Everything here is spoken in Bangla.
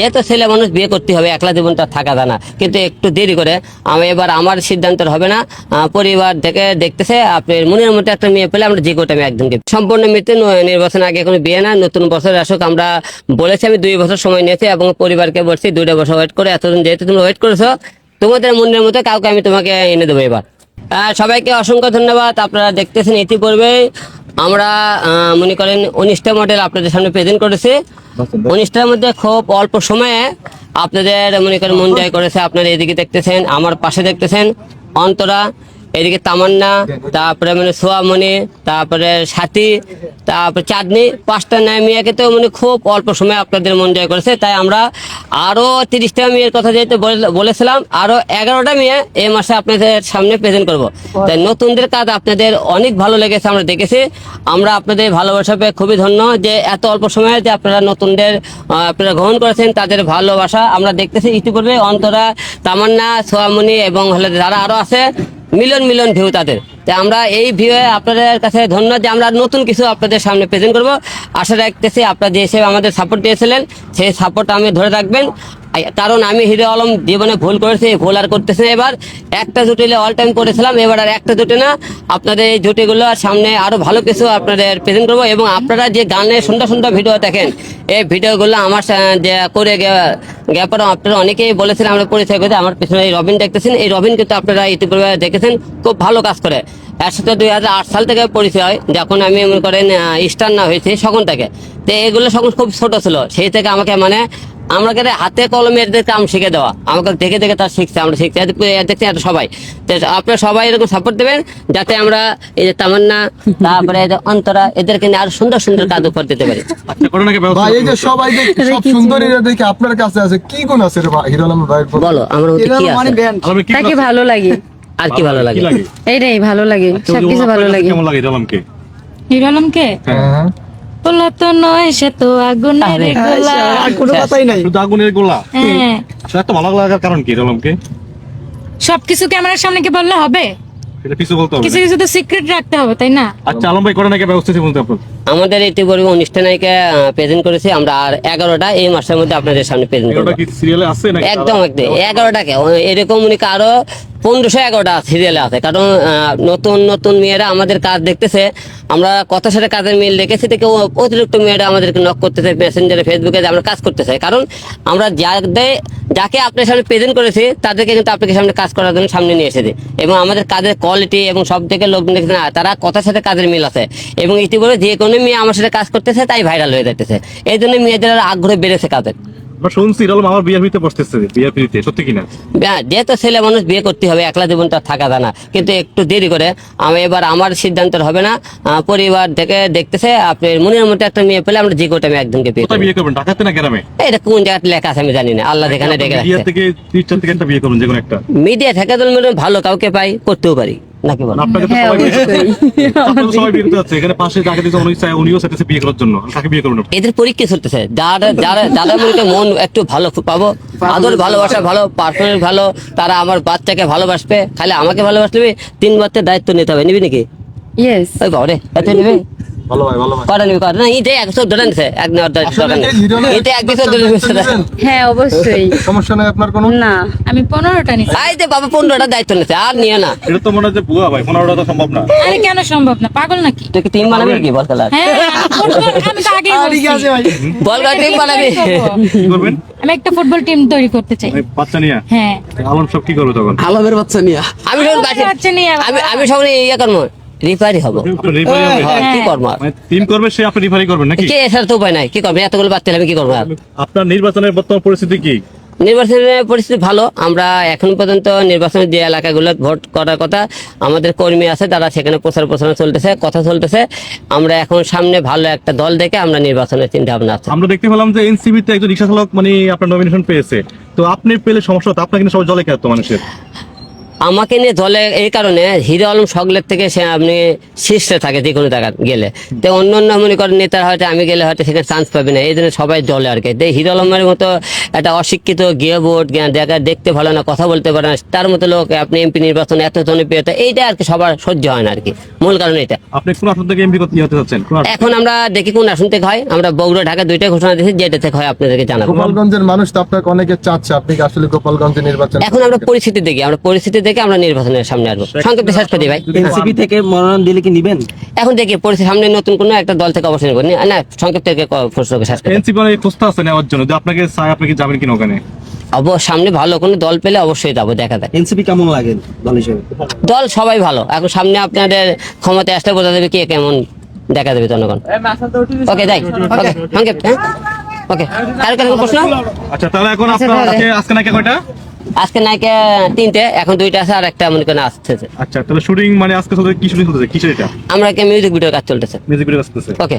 যেহেতু ছেলে মানুষ বিয়ে করতে হবে, একলা জীবনটা থাকা যায় না। কিন্তু একটু দেরি করে আমি এবার আমার সিদ্ধান্ত হবে না। পরিবার থেকে দেখতেছে, আপনি মনের মধ্যে একটা মেয়ে পেলে আমরা যে কোটা আমি একজনকে সম্পূর্ণ মৃত্যু নির্বাচন আগে কোনো বিয়ে না, নতুন বছর আসুক, আমরা বলেছি, আমি দুই বছর সময় নিয়েছি এবং পরিবারকে বলছি, দুইটা বছর ওয়েট করে, এতদিন যেহেতু তুমি ওয়েট করেছ, তোমাদের মনের মধ্যে কাউকে আমি তোমাকে এনে দেবো এবার। সবাইকে অসংখ্য ধন্যবাদ, আপনারা দেখতেছেন ইতিপূর্বে আমরা মনে করেন, উনিশটা মডেল আপনাদের সামনে প্রেজেন্ট করেছি। উনিশটার মধ্যে খুব অল্প সময়ে আপনাদের মনে করেন মন জয় করেছে আপনারা এদিকে দেখতেছেন আমার পাশে দেখতেছেন অন্তরা। এদিকে তামান্না তারপরে মানে সোয়ামণি তারপরে সাথী তারপরে চাঁদনি পাঁচটা ন্যায় মেয়েকে তো মানে খুব অল্প সময় আপনাদের মন জয় করেছে তাই আমরা আরও তিরিশটা মেয়ের কথা যেহেতু বলে- বলেছিলাম আরও এগারোটা মেয়ে এই মাসে আপনাদের সামনে প্রেজেন্ট করব। তাই নতুনদের কাজ আপনাদের অনেক ভালো লেগেছে আমরা দেখেছি। আমরা আপনাদের ভালোবাসা পেয়ে খুবই ধন্য যে এত অল্প সময়ে যে আপনারা নতুনদের আপনারা গ্রহণ করেছেন তাদের ভালোবাসা আমরা দেখতেছি। ইতিপূর্বে অন্তরা তামান্না সোয়ামণি এবং হলে যারা আরও আছে মিলিয়ন মিলন ভিউ তাদের। তো আমরা এই ভিউয়ে আপনাদের কাছে ধন্যবাদ যে আমরা নতুন কিছু আপনাদের সামনে প্রেজেন্ট করব। আশা রাখতেছি আপনারা যে হিসেবে আমাদের সাপোর্ট দিয়েছিলেন, সেই সাপোর্ট আমি ধরে রাখবেন। কারণ আমি হিরো আলম জীবনে ভুল করেছি, ভুল আর করতেছি না এবার। একটা জুটিলে অল টাইম করেছিলাম, এবার আর একটা জুটি না। আপনাদের এই জুটিগুলো সামনে আরও ভালো কিছু আপনাদের প্রেজেন্ট করব এবং আপনারা যে গানের সুন্দর সুন্দর ভিডিও দেখেন, এই ভিডিওগুলো আমার করে গ্যাপার আপনারা অনেকেই বলেছিলেন, আমরা পরিচয় করতে আমার পিছনে এই রবিন দেখতেছেন। এই রবিন কিন্তু আপনারা ইতিপূর্বে দেখেছেন, খুব ভালো কাজ করে। এর সাথে দুই হাজার আট সাল থেকে পরিচয় যখন আমি মনে করেন স্টার না হয়েছি তখন থেকে। তো এগুলো সকল খুব ছোট ছিল, সেই থেকে আমাকে মানে আমাকে হাতে কলমে এদের কাম শিখে দেওয়া। আমাকে দেখে দেখে তার শিখছে আমরা শিখছি। দেখছি এত সবাই। তো আপনারা সবাই এরকম সাপোর্ট দেবেন যাতে আমরা এই যে তামান্না তারপরে এই যে অন্তরা এদেরকে নিয়ে আরও সুন্দর সুন্দর কাজ উপর দিতে পারি। আচ্ছা করোনা ভাই এই যে সবাই দেখি সব সুন্দরীরা দেখি আপনার কাছে আছে কি গুণ আছে রে ভাই? হিরো আলম ভাই বলো আমার কি আছে? তাকে ভালো লাগে। আর কি ভালো লাগে? কি এইটাই ভালো লাগে। আচ্ছা, সবকিছু ভালো লাগে। কেমন লাগে এটা আলমকে? হিরো আলমকে? হ্যাঁ। বলল তো নয় সে তো আগুনের গোলা। কোনো কথাই নাই। শুধু আগুনের গোলা। হ্যাঁ। এত তো ভালো লাগার কারণ কি রলমকে? সবকিছু ক্যামেরার সামনে কি বললে হবে? কিছু বলতে হবে কিছু কিছু তো সিক্রেট রাখতে হবে তাই না? আচ্ছা আলম ভাই করোনা কি ব্যবস্থা আছে বলতে আপনার? আমাদের ইতিপূর্বে অনুষ্ঠানকে প্রেজেন্ট করেছি আমরা আর এগারোটা এই মাসের মধ্যে আপনাদের সামনে প্রেজেন্ট করব। সিরিয়ালে আছে নাকি? একদম একদম এগারোটাকে। এরকম উনি আরও পনেরোশো এগারোটা সিরিয়ালে আছে। কারণ আহ, নতুন নতুন মেয়েরা আমাদের কাজ দেখতেছে আমরা কথার সাথে কাজের মিল দেখেছি থেকে অতিরিক্ত মেয়েরা আমাদেরকে নক করতেছে মেসেঞ্জারে ফেসবুকে আমরা কাজ করতেছে। কারণ আমরা যাদের যাকে আপনার সামনে প্রেজেন্ট করেছে, তাদেরকে কিন্তু আপনাকে সামনে কাজ করার জন্য সামনে নিয়ে এসেছে। এবং আমাদের কাজের কোয়ালিটি এবং সব থেকে লোক না, তারা কথার সাথে কাজের মিল আছে। এবং ইতিপূর্বে যে কোনো মেয়ে আমার সাথে কাজ করতেছে, তাই ভাইরাল হয়ে যাইতেছে। এই জন্য মেয়েদের আগ্রহ বেড়েছে কাজের। আমরা শুনছি এটা আমার বিয়ের ভিতরে বসতেছে বিয়ের পিড়িতে সত্যি কিনা? যেহেতু ছেলে মানুষ বিয়ে করতে হবে একলা জীবনটা থাকা যায় না। কিন্তু একটু দেরি করে আমি এবার আমার সিদ্ধান্ত হবে না পরিবার থেকে দেখতেছে আপনার মনের মধ্যে একটা মেয়ে পেলে আমরা যে কোটা আমি একজনকে বিয়ে বিয়ে করবেন ঢাকাতে না গ্রামে? এটা কোন জায়গাতে লেখা আছে আমি জানি না আল্লাহ যেখানে ডেকে রাখছে। থেকে থেকে বিয়ে করবেন যে কোনো একটা। মিডিয়া থেকে ভালো কাউকে পাই করতেও পারি। নাকি বলেন আপনাকে তো হ্যাঁ, সবাই বিয়ে করতে এখানে পাশে যাকে দিতে অনেক চায় উনিও চাইতেছে বিয়ে করার জন্য। তাকে বিয়ে করবেন এদের পরীক্ষা চলতেছে। যারা যারা যাদের মনে মন একটু ভালো পাবো আদর ভালোবাসা ভালো পারফরমেন্স ভালো তারা আমার বাচ্চাকে ভালোবাসবে। খালি আমাকে ভালোবাসবে তিন বাচ্চার দায়িত্ব নিতে হবে। নিবি নাকি? ইয়েস ওই বাবা রে এত নিবে? ভালো ভাই ভালো ভাই। করে নিবি করে না ইতে একশো ধরে নিছে। এক নেওয়ার দরকার নেই এই হিরো আলম ইতে এক বছর ধরে নিছে। হ্যাঁ অবশ্যই। সমস্যা নাই আপনার কোনো? না আমি পনেরোটা বাবা দায়িত্ব নিছে আর নিও না। এটা তো মনে যে ভাই পনেরোটা তো সম্ভব না। আরে কেন সম্ভব না? পাগল নাকি? তুই কি টিম বানাবি কি বল খেলার? হ্যাঁ আমি তো আগেই বলছি। বল খেলার টিম বানাবি? করবেন? আমি একটা ফুটবল টিম তৈরি করতে চাই। বাচ্চা নিয়ে? হ্যাঁ। আলম সব কি করবে তখন? আলমের বাচ্চা নিয়া। আমি বাচ্চা নিয়ে আমি আমি সব ইয়ে করব। রিফারি হব। হবে হ্যাঁ, কি করব? মানে টিম করবে সে আপনি রেফারি করবেন নাকি? কে এছাড়া তো উপায় নাই কি করব? এতগুলো হলে আমি কি করব আপনার নির্বাচনের বর্তমান পরিস্থিতি কি? নির্বাচনের পরিস্থিতি ভালো আমরা এখন পর্যন্ত নির্বাচনের যে এলাকাগুলো ভোট করার কথা আমাদের কর্মী আছে তারা সেখানে প্রচার প্রচারণা চলতেছে কথা চলতেছে। আমরা এখন সামনে ভালো একটা দল দেখে আমরা নির্বাচনের চিন্তা ভাবনা আছে। আমরা দেখতে পেলাম যে এনসিবি তে একজন রিক্সা চালক মানে আপনার নমিনেশন পেয়েছে। তো আপনি পেলে সমস্যা হতো আপনার কিন্তু সবাই জলে খেত মানুষের। আমাকে নিয়ে দলে এই কারণে হিরো আলম সকলের থেকে সে আপনি শীর্ষে থাকে যে কোনো জায়গা গেলে। তো অন্য অন্য মনে করেন নেতার হয়তো আমি গেলে হয়তো সেখানে চান্স পাবে না। এই জন্য সবাই দলে আর কি। তো হিরো আলমের মতো একটা অশিক্ষিত গিয়ে বোর্ড দেখা দেখতে ভালো না কথা বলতে পারে না তার মতো লোক আপনি এমপি নির্বাচন এত জনপ্রিয়তা এইটা আর কি সবার সহ্য হয় না আর কি। মূল কারণ এটা আপনি কোন আসন থেকে এমপি করতে হতে চাচ্ছেন? এখন আমরা দেখি কোন আসন থেকে হয়। আমরা বগুড়া ঢাকা দুইটা ঘোষণা দিয়েছি যেটা থেকে হয় আপনাদেরকে জানাব। গোপালগঞ্জের মানুষ তো আপনাকে অনেকে চাচ্ছে আপনি কি আসলে গোপালগঞ্জে নির্বাচন এখন আমরা পরিস্থিতি দেখি। আমরা পরিস্থিতি দেখে আমরা নির্বাচনের সামনে আসব। সংক্ষিপ্ত শেষ করে ভাই। এনসিপি থেকে মনোনয়ন দিলে কি নিবেন? এখন দেখি পরিস্থিতি সামনে নতুন কোনো একটা দল থেকে অবশ্যই নেব। না, সংক্ষিপ্ত থেকে ক- প্রশ্নকে শেষ করে। এনসিপি মানে প্রস্তাব আছে নেওয়ার জন্য যে আপনাকে চাই আপনি কি যাবেন কিনা ওখানে? অব সামনে ভালো কোনো দল পেলে অবশ্যই যাব দেখা যায় এনসিপি কেমন লাগে দল হিসেবে? দল সবাই ভালো। এখন সামনে আপনাদের ক্ষমতা আসলে বোঝা যাবে কে কেমন দেখা যাবে জনগণ। ওকে যাই। ওকে সংক্ষিপ্ত হ্যাঁ? ওকে আর কারও কোনো প্রশ্ন? আচ্ছা তাহলে এখন আপনার আজকে আজকে নাকি কয়টা? আজকে নায়িকা তিনটে এখন দুইটা আছে আর একটা মনে করেন আসছে আচ্ছা তাহলে শুটিং মানে আজকে কি শুটিং হতেছে কিসের এটা? আমরা কি মিউজিক ভিডিও কাজ চলতেছে? মিউজিক ভিডিও আসতেছে ওকে